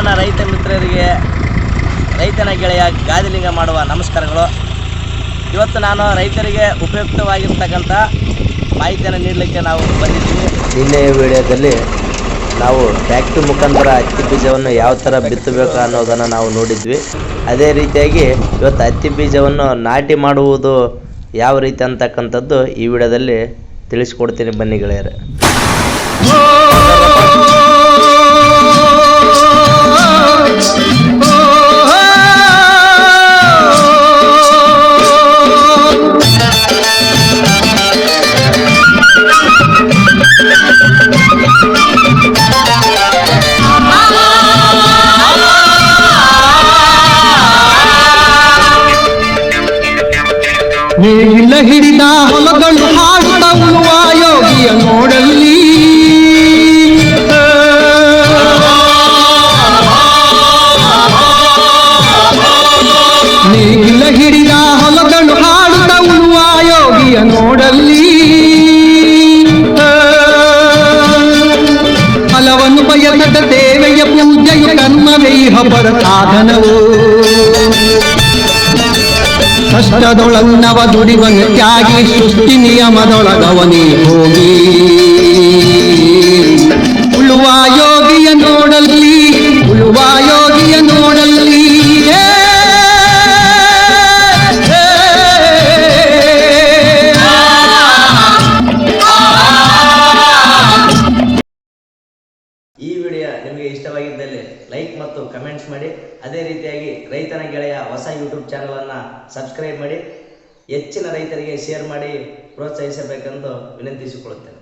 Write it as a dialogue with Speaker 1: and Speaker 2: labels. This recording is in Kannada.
Speaker 1: ನನ್ನ ರೈತ ಮಿತ್ರರಿಗೆ ರೈತನ ಗೆಳೆಯ ಗಾದಿಲಿಂಗ ಮಾಡುವ ನಮಸ್ಕಾರಗಳು. ಇವತ್ತು ನಾನು ರೈತರಿಗೆ ಉಪಯುಕ್ತವಾಗಿರ್ತಕ್ಕಂಥ ಮಾಹಿತಿಯನ್ನು ನೀಡಲಿಕ್ಕೆ ನಾವು ಬಂದಿದ್ದೀವಿ.
Speaker 2: ನಿನ್ನೆಯ ವಿಡಿಯೋದಲ್ಲಿ ನಾವು ಟ್ಯಾಕ್ಟ್ರಿ ಮುಖಾಂತರ ಹತ್ತಿ ಬೀಜವನ್ನು ಯಾವ ಥರ ಬಿತ್ತಬೇಕು ಅನ್ನೋದನ್ನು ನಾವು ನೋಡಿದ್ವಿ. ಅದೇ ರೀತಿಯಾಗಿ ಇವತ್ತು ಹತ್ತಿ ಬೀಜವನ್ನು ನಾಟಿ ಮಾಡುವುದು ಯಾವ ರೀತಿ ಅಂತಕ್ಕಂಥದ್ದು ಈ ವಿಡಿಯೋದಲ್ಲಿ ತಿಳಿಸ್ಕೊಡ್ತೀನಿ ಬನ್ನಿ ಗೆಳೆಯರೆ.
Speaker 3: ನೇಗಿಲ ಹಿಡಿದ ಹೊಲಗಳು ಹಾಡುತ್ತ ಉಳುವ ಫಲವನ್ನು ಬಯಸದ ದೇವೆಯ ಪೂಜೆಯು ಕರ್ಮವೇ ಹಬ್ಬರ ಸಾಧನವು ಕಷ್ಟದೊಳನ್ನವ ದುಡಿವನು ತ್ಯಾಗಿ ಸೃಷ್ಟಿ ನಿಯಮದೊಳಗವನೇ ಹೋಗಿ.
Speaker 2: ಈ ವಿಡಿಯೋ ನಿಮಗೆ ಇಷ್ಟವಾಗಿದ್ದಲ್ಲಿ ಲೈಕ್ ಮತ್ತು ಕಮೆಂಟ್ಸ್ ಮಾಡಿ. ಅದೇ ರೀತಿಯಾಗಿ ರೈತನ ಗೆಳೆಯ ಹೊಸ ಯೂಟ್ಯೂಬ್ ಚಾನಲನ್ನು ಸಬ್ಸ್ಕ್ರೈಬ್ ಮಾಡಿ. ಹೆಚ್ಚಿನ ರೈತರಿಗೆ ಶೇರ್ ಮಾಡಿ ಪ್ರೋತ್ಸಾಹಿಸಬೇಕೆಂದು ವಿನಂತಿಸಿಕೊಳ್ಳುತ್ತೇನೆ.